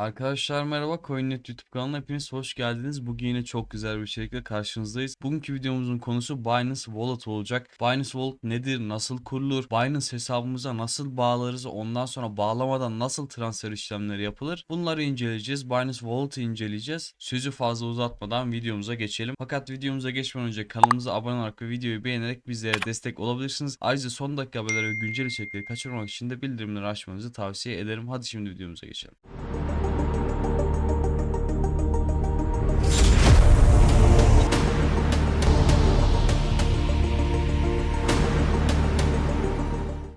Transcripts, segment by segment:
Arkadaşlar merhaba CoinNet YouTube kanalına hepiniz hoş geldiniz. Bugün yine çok güzel bir içerikle karşınızdayız. Bugünkü videomuzun konusu Binance Wallet olacak. Binance Wallet nedir, nasıl kurulur, Binance hesabımıza nasıl bağlarız, ondan sonra bağlamadan nasıl transfer işlemleri yapılır bunları inceleyeceğiz. Binance Wallet'ı inceleyeceğiz. Sözü fazla uzatmadan videomuza geçelim. Fakat videomuza geçmeden önce kanalımıza abone olarak ve videoyu beğenerek bizlere destek olabilirsiniz. Ayrıca son dakika haberleri ve güncel içerikleri kaçırmamak için de bildirimleri açmanızı tavsiye ederim. Hadi şimdi videomuza geçelim.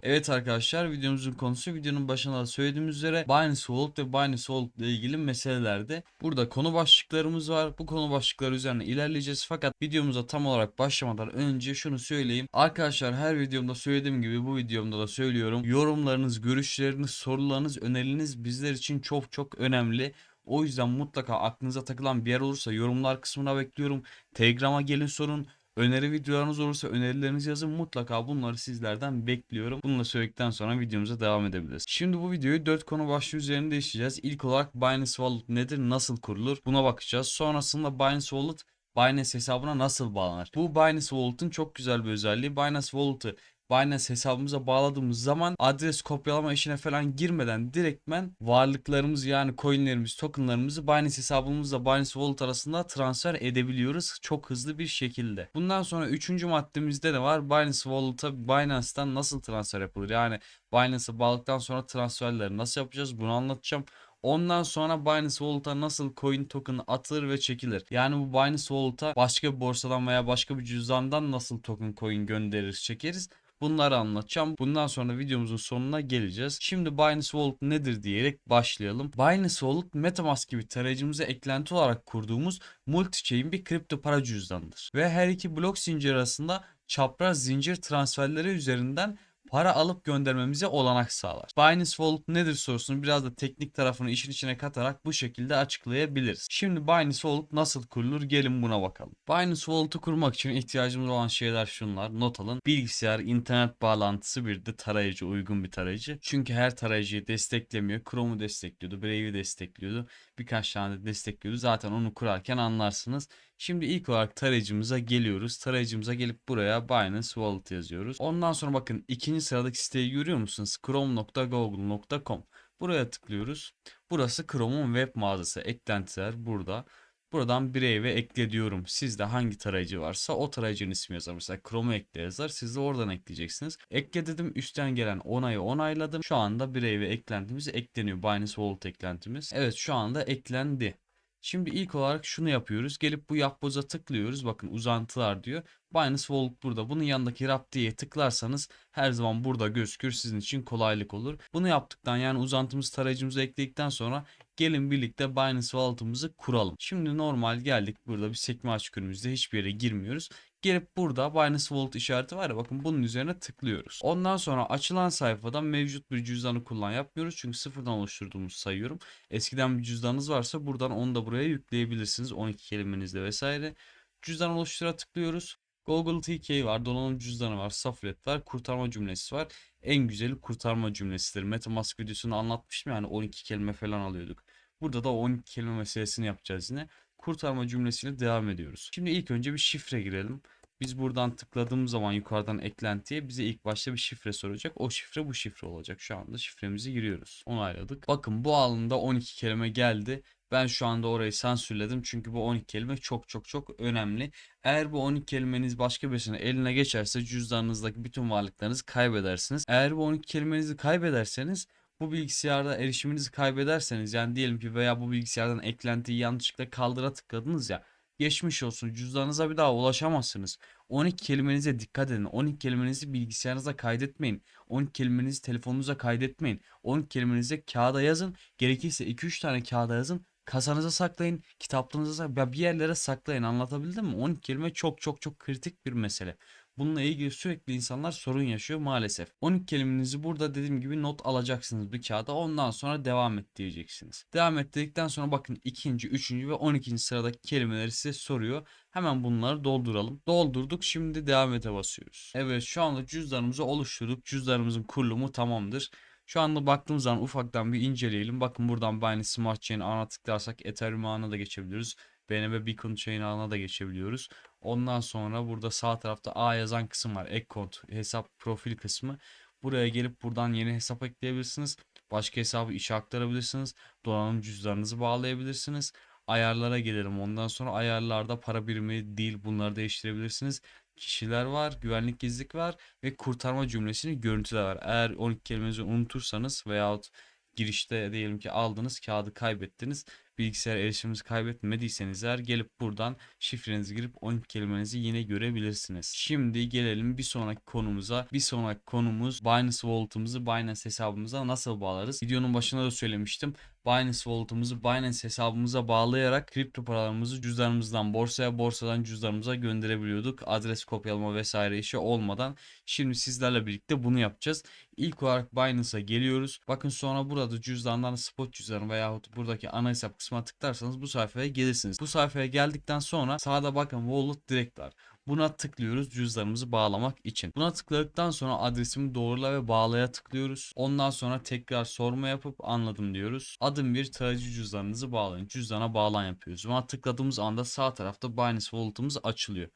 Evet arkadaşlar videomuzun konusu videonun başında da söylediğimiz üzere Binance Wallet ve Binance Wallet ile ilgili meselelerde. Burada konu başlıklarımız var. Bu konu başlıkları üzerine ilerleyeceğiz. Fakat videomuza tam olarak başlamadan önce şunu söyleyeyim. Arkadaşlar her videomda söylediğim gibi bu videomda da söylüyorum. Yorumlarınız, görüşleriniz, sorularınız, önerileriniz bizler için çok çok önemli. O yüzden mutlaka aklınıza takılan bir yer olursa yorumlar kısmına bekliyorum. Telegram'a gelin sorun. Öneri videolarınız olursa önerilerinizi yazın. Mutlaka bunları sizlerden bekliyorum. Bununla söyledikten sonra videomuza devam edebiliriz. Şimdi bu videoyu 4 konu başlığı üzerinde işleyeceğiz. İlk olarak Binance Wallet nedir, nasıl kurulur buna bakacağız. Sonrasında Binance Wallet Binance hesabına nasıl bağlanır? Bu Binance Wallet'ın çok güzel bir özelliği. Binance Wallet'ı Binance hesabımıza bağladığımız zaman adres kopyalama işine falan girmeden direktmen varlıklarımızı yani coinlerimizi, tokenlarımızı Binance hesabımızla Binance Wallet arasında transfer edebiliyoruz çok hızlı bir şekilde. Bundan sonra üçüncü maddemizde de var. Binance Wallet'a Binance'tan nasıl transfer yapılır? Yani Binance'a bağladıktan sonra transferleri nasıl yapacağız? Bunu anlatacağım. Ondan sonra Binance Wallet'a nasıl coin token atılır ve çekilir? Yani bu Binance Wallet'a başka bir borsadan veya başka bir cüzdandan nasıl token coin göndeririz, çekeriz? Bunları anlatacağım. Bundan sonra videomuzun sonuna geleceğiz. Şimdi Binance Wallet nedir diyerek başlayalım. Binance Wallet MetaMask gibi tarayıcımıza eklenti olarak kurduğumuz multi-chain bir kripto para cüzdanıdır. Ve her iki blok zincir arasında çapraz zincir transferleri üzerinden para alıp göndermemize olanak sağlar. Binance Wallet nedir sorusunu biraz da teknik tarafını işin içine katarak bu şekilde açıklayabiliriz. Şimdi Binance Wallet nasıl kurulur gelin buna bakalım. Binance Wallet'ı kurmak için ihtiyacımız olan şeyler şunlar. Not alın. Bilgisayar, internet bağlantısı bir de tarayıcı, uygun bir tarayıcı. Çünkü her tarayıcıyı desteklemiyor. Chrome'u destekliyordu, Brave'i destekliyordu. Birkaç tane de destekliyordu. Zaten onu kurarken anlarsınız. Şimdi ilk olarak tarayıcımıza geliyoruz. Tarayıcımıza gelip buraya Binance Wallet yazıyoruz. Ondan sonra bakın ikinci sıradaki siteyi görüyor musunuz? chrome.google.com Buraya tıklıyoruz. Burası Chrome'un web mağazası. Eklentiler burada. Buradan birey ve ekle diyorum. Sizde hangi tarayıcı varsa o tarayıcının ismi yazar. Mesela Chrome'u ekle yazar. Siz de oradan ekleyeceksiniz. Ekle dedim. Üstten gelen onayı onayladım. Şu anda birey ve eklentimiz ekleniyor. Binance Wallet eklentimiz. Evet şu anda eklendi. Şimdi ilk olarak şunu yapıyoruz. Gelip bu yapboza tıklıyoruz. Bakın uzantılar diyor. Binance Wallet burada. Bunun yanındaki Wrap diye tıklarsanız her zaman burada gözükür. Sizin için kolaylık olur. Bunu yaptıktan yani uzantımız tarayıcımızı ekledikten sonra gelin birlikte Binance Wallet'ımızı kuralım. Şimdi normal geldik. Burada bir sekme açık hiçbir yere girmiyoruz. Gelip burada Binance Wallet işareti var ya bakın bunun üzerine tıklıyoruz. Ondan sonra açılan sayfadan mevcut bir cüzdanı kullan yapmıyoruz. Çünkü sıfırdan oluşturduğumuzu sayıyorum. Eskiden bir cüzdanınız varsa buradan onu da buraya yükleyebilirsiniz. 12 kelimenizle vesaire. Cüzdan oluştura tıklıyoruz. Google TK var, donanım cüzdanı var, Saflet var, kurtarma cümlesi var. En güzeli kurtarma cümlesidir. Metamask videosunu anlatmıştım yani 12 kelime falan alıyorduk. Burada da 12 kelime meselesini yapacağız yine. Kurtarma cümlesiyle devam ediyoruz. Şimdi ilk önce bir şifre girelim. Biz buradan tıkladığımız zaman yukarıdan eklentiye bize ilk başta bir şifre soracak. O şifre bu şifre olacak. Şu anda şifremizi giriyoruz. Onayladık. Bakın bu alında 12 kelime geldi. Ben şu anda orayı sansürledim çünkü bu 12 kelime çok çok çok önemli. Eğer bu 12 kelimeniz başka birisinin eline geçerse cüzdanınızdaki bütün varlıklarınızı kaybedersiniz. Eğer bu 12 kelimenizi kaybederseniz bu bilgisayarda erişiminizi kaybederseniz yani diyelim ki veya bu bilgisayardan eklentiyi yanlışlıkla kaldıra tıkladınız ya geçmiş olsun cüzdanınıza bir daha ulaşamazsınız. 12 kelimenize dikkat edin. 12 kelimenizi bilgisayarınıza kaydetmeyin. 12 kelimenizi telefonunuza kaydetmeyin. 12 kelimenizi kağıda yazın. Gerekirse 2-3 tane kağıda yazın. Kasanıza saklayın, kitaplığınıza saklayın, bir yerlere saklayın. Anlatabildim mi? 12 kelime çok çok çok kritik bir mesele. Bununla ilgili sürekli insanlar sorun yaşıyor maalesef. 12 kelimenizi burada dediğim gibi not alacaksınız bir kağıda. Ondan sonra devam et diyeceksiniz. Devam et dedikten sonra bakın ikinci, üçüncü ve 12. sıradaki kelimeleri size soruyor. Hemen bunları dolduralım. Doldurduk. Şimdi devam ete basıyoruz. Evet şu anda cüzdanımızı oluşturduk. Cüzdanımızın kurulumu tamamdır. Şu anda baktığımız zaman ufaktan bir inceleyelim. Bakın buradan Binance Smart Chain ağına tıklarsak Ethereum ağına da geçebiliyoruz. BNB Beacon Chain ağına da geçebiliyoruz. Ondan sonra burada sağ tarafta A yazan kısım var. Ek hesap profil kısmı. Buraya gelip buradan yeni hesap ekleyebilirsiniz. Başka hesabı işe aktarabilirsiniz. Donanım cüzdanınızı bağlayabilirsiniz. Ayarlara gelelim. Ondan sonra ayarlarda para birimi, dil bunları değiştirebilirsiniz. Kişiler var, güvenlik gizlilik var ve kurtarma cümlesini görüntüler var. Eğer 12 kelimenizi unutursanız veyahut girişte diyelim ki aldınız kağıdı kaybettiniz. Bilgisayar erişiminizi kaybetmediyseniz eğer gelip buradan şifrenizi girip 12 kelimenizi yine görebilirsiniz. Şimdi gelelim bir sonraki konumuza. Bir sonraki konumuz Binance Wallet'ımızı Binance hesabımıza nasıl bağlarız? Videonun başında da söylemiştim. Binance Wallet'ımızı Binance hesabımıza bağlayarak kripto paralarımızı cüzdanımızdan borsaya, borsadan cüzdanımıza gönderebiliyorduk. Adres kopyalama vesaire işi olmadan. Şimdi sizlerle birlikte bunu yapacağız. İlk olarak Binance'a geliyoruz. Bakın sonra burada cüzdandan spot cüzdanı veyahut buradaki ana hesap kısmına tıklarsanız bu sayfaya gelirsiniz. Bu sayfaya geldikten sonra sağda bakın Wallet Direct var. Buna tıklıyoruz cüzdanımızı bağlamak için. Buna tıkladıktan sonra adresimi doğrula ve bağlaya tıklıyoruz. Ondan sonra tekrar sorma yapıp anladım diyoruz. Adım bir tarayıcı cüzdanınızı bağlayın. Cüzdana bağlan yapıyoruz. Buna tıkladığımız anda sağ tarafta Binance Wallet'ımız açılıyor.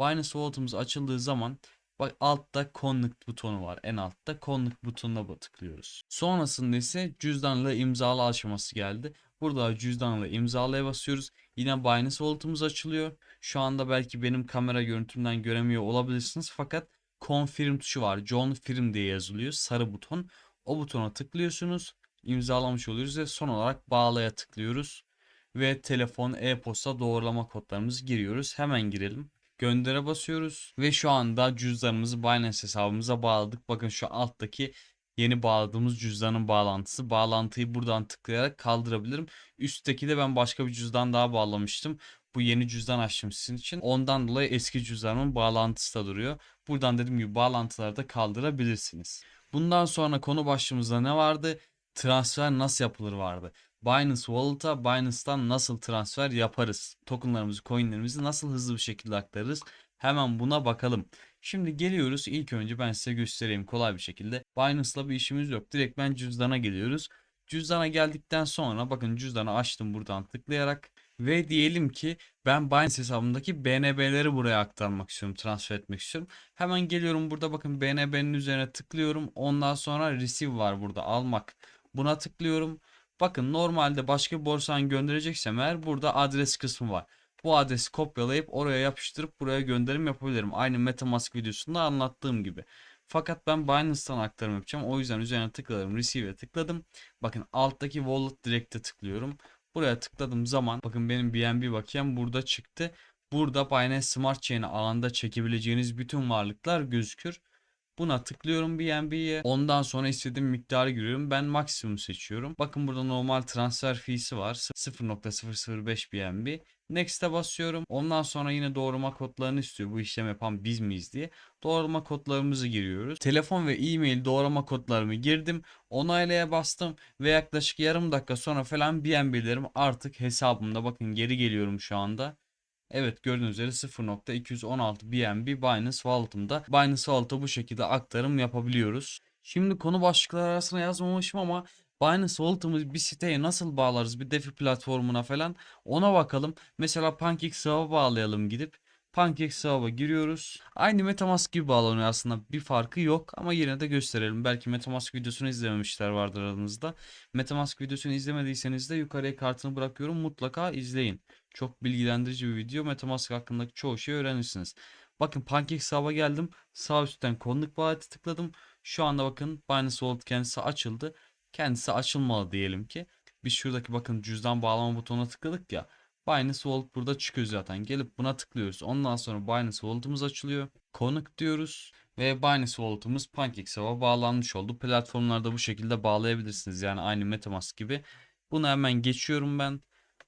Binance Wallet'ımız açıldığı zaman Bak altta connect butonu var. En altta connect butonuna tıklıyoruz. Sonrasında ise cüzdanla imzalı aşaması geldi. Burada cüzdanla imzalaya basıyoruz. Yine Binance Wallet'ımız açılıyor. Şu anda belki benim kamera görüntümden göremiyor olabilirsiniz fakat confirm tuşu var. John Firm diye yazılıyor. Sarı buton. O butona tıklıyorsunuz. imzalamış oluyoruz ve son olarak bağlaya tıklıyoruz. Ve telefon, e-posta doğrulama kodlarımızı giriyoruz. Hemen girelim. Göndere basıyoruz ve şu anda cüzdanımızı Binance hesabımıza bağladık. Bakın şu alttaki yeni bağladığımız cüzdanın bağlantısı. Bağlantıyı buradan tıklayarak kaldırabilirim. Üstteki de ben başka bir cüzdan daha bağlamıştım. Bu yeni cüzdan açtım sizin için. Ondan dolayı eski cüzdanımın bağlantısı da duruyor. Buradan dediğim gibi bağlantıları da kaldırabilirsiniz. Bundan sonra konu başlığımızda ne vardı? Transfer nasıl yapılır vardı. Binance Wallet'a Binance'tan nasıl transfer yaparız? Tokenlarımızı, coinlerimizi nasıl hızlı bir şekilde aktarırız? Hemen buna bakalım. Şimdi geliyoruz. İlk önce ben size göstereyim kolay bir şekilde. Binance'la bir işimiz yok. Direkt ben cüzdana geliyoruz. Cüzdana geldikten sonra bakın cüzdanı açtım buradan tıklayarak ve diyelim ki ben Binance hesabımdaki BNB'leri buraya aktarmak istiyorum, transfer etmek istiyorum. Hemen geliyorum burada bakın BNB'nin üzerine tıklıyorum. Ondan sonra receive var burada almak. Buna tıklıyorum. Bakın normalde başka bir borsadan göndereceksem eğer burada adres kısmı var. Bu adresi kopyalayıp oraya yapıştırıp buraya gönderim yapabilirim. Aynı Metamask videosunda anlattığım gibi. Fakat ben Binance'tan aktarım yapacağım. O yüzden üzerine tıkladım. Receive'e tıkladım. Bakın alttaki Wallet Direct'e tıklıyorum. Buraya tıkladığım zaman bakın benim BNB bakiyem burada çıktı. Burada Binance Smart Chain ağında çekebileceğiniz bütün varlıklar gözükür. Buna tıklıyorum BNB'ye. Ondan sonra istediğim miktarı giriyorum. Ben maksimum seçiyorum. Bakın burada normal transfer fee'si var. 0.005 BNB. Next'e basıyorum. Ondan sonra yine doğrulama kodlarını istiyor. Bu işlem yapan biz miyiz diye. Doğrulama kodlarımızı giriyoruz. Telefon ve e-mail doğrulama kodlarımı girdim. Onaylaya bastım ve yaklaşık yarım dakika sonra falan BNB'lerim artık hesabımda. Bakın geri geliyorum şu anda. Evet gördüğünüz üzere 0.216 BNB Binance Wallet'ımda. Binance Wallet'a bu şekilde aktarım yapabiliyoruz. Şimdi konu başlıkları arasına yazmamışım ama Binance Wallet'ımız bir siteye nasıl bağlarız bir DeFi platformuna falan ona bakalım. Mesela PancakeSwap'a bağlayalım gidip. PancakeSwap'a giriyoruz. Aynı Metamask gibi bağlanıyor aslında bir farkı yok ama yine de gösterelim. Belki Metamask videosunu izlememişler vardır aranızda. Metamask videosunu izlemediyseniz de yukarıya kartını bırakıyorum mutlaka izleyin. Çok bilgilendirici bir video. Metamask hakkındaki çoğu şeyi öğrenirsiniz. Bakın PancakeSwap'a geldim. Sağ üstten konuluk bağlantı tıkladım. Şu anda bakın Binance Wallet kendisi açıldı. Kendisi açılmalı diyelim ki. Biz şuradaki bakın cüzdan bağlama butonuna tıkladık ya. Binance Wallet burada çıkıyor zaten. Gelip buna tıklıyoruz. Ondan sonra Binance Wallet'ımız açılıyor. Connect diyoruz. Ve Binance Wallet'ımız PancakeSwap'a bağlanmış oldu. Platformlarda bu şekilde bağlayabilirsiniz. Yani aynı Metamask gibi. Bunu hemen geçiyorum ben.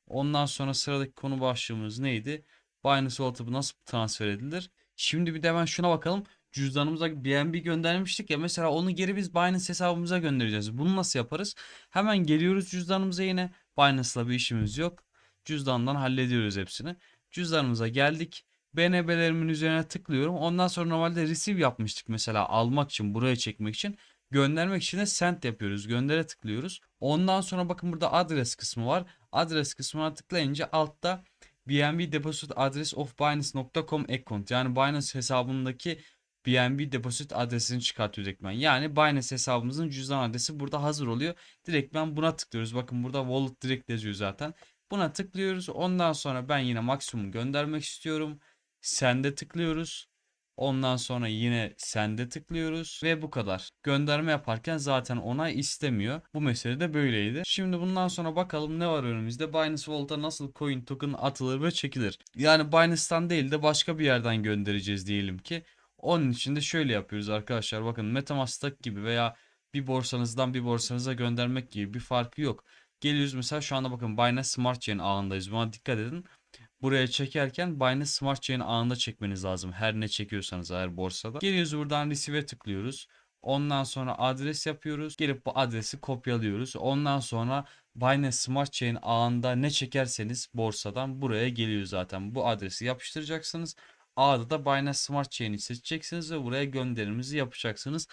Ondan sonra sıradaki konu başlığımız neydi? Binance Wallet'a nasıl transfer edilir? Şimdi bir de hemen şuna bakalım. Cüzdanımıza BNB göndermiştik ya mesela onu geri biz Binance hesabımıza göndereceğiz. Bunu nasıl yaparız? Hemen geliyoruz cüzdanımıza yine. Binance'la bir işimiz yok. Cüzdandan hallediyoruz hepsini. Cüzdanımıza geldik. BNB'lerimin üzerine tıklıyorum. Ondan sonra normalde receive yapmıştık mesela almak için buraya çekmek için. Göndermek için de send yapıyoruz. Göndere tıklıyoruz. Ondan sonra bakın burada adres kısmı var. Adres kısmına tıklayınca altta BNB deposit adres of Binance.com account yani Binance hesabındaki BNB deposit adresini çıkartıyor direktmen. Yani Binance hesabımızın cüzdan adresi burada hazır oluyor. Direktmen buna tıklıyoruz. Bakın burada wallet direkt yazıyor zaten. Buna tıklıyoruz. Ondan sonra ben yine maksimum göndermek istiyorum. Sende tıklıyoruz. Ondan sonra yine sende tıklıyoruz ve bu kadar. Gönderme yaparken zaten onay istemiyor. Bu mesele de böyleydi. Şimdi bundan sonra bakalım ne var önümüzde. Binance Vault'a nasıl coin token atılır ve çekilir. Yani Binance'tan değil de başka bir yerden göndereceğiz diyelim ki. Onun için de şöyle yapıyoruz arkadaşlar. Bakın MetaMask gibi veya bir borsanızdan bir borsanıza göndermek gibi bir farkı yok. Geliyoruz mesela şu anda bakın Binance Smart Chain ağındayız. Buna dikkat edin. Buraya çekerken Binance Smart Chain ağında çekmeniz lazım. Her ne çekiyorsanız eğer borsada. Geliyoruz buradan Receive'e tıklıyoruz. Ondan sonra adres yapıyoruz. Gelip bu adresi kopyalıyoruz. Ondan sonra Binance Smart Chain ağında ne çekerseniz borsadan buraya geliyor zaten. Bu adresi yapıştıracaksınız. Ağda da Binance Smart Chain'i seçeceksiniz ve buraya gönderimimizi yapacaksınız.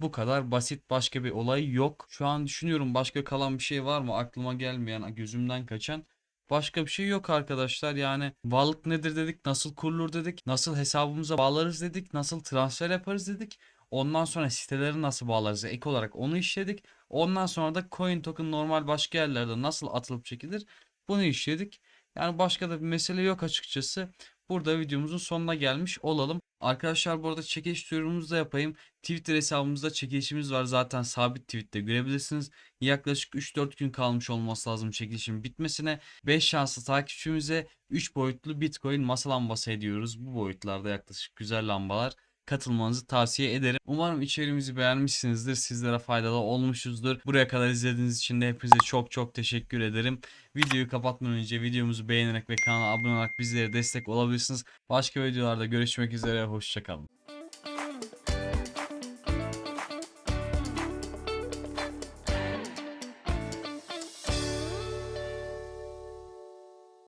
Bu kadar basit başka bir olay yok. Şu an düşünüyorum başka kalan bir şey var mı aklıma gelmeyen gözümden kaçan. Başka bir şey yok arkadaşlar yani varlık nedir dedik nasıl kurulur dedik nasıl hesabımıza bağlarız dedik nasıl transfer yaparız dedik. Ondan sonra siteleri nasıl bağlarız ek olarak onu işledik. Ondan sonra da coin token normal başka yerlerde nasıl atılıp çekilir bunu işledik. Yani başka da bir mesele yok açıkçası. Burada videomuzun sonuna gelmiş olalım. Arkadaşlar bu arada çekiliş duyurumuzu da yapayım. Twitter hesabımızda çekilişimiz var. Zaten sabit tweette görebilirsiniz. Yaklaşık 3-4 gün kalmış olması lazım çekilişin bitmesine. 5 şanslı takipçimize 3 boyutlu Bitcoin masa lambası ediyoruz. Bu boyutlarda yaklaşık güzel lambalar katılmanızı tavsiye ederim. Umarım içeriğimizi beğenmişsinizdir. Sizlere faydalı olmuşuzdur. Buraya kadar izlediğiniz için de hepinize çok çok teşekkür ederim. Videoyu kapatmadan önce videomuzu beğenerek ve kanala abone olarak bizlere destek olabilirsiniz. Başka videolarda görüşmek üzere. Hoşçakalın.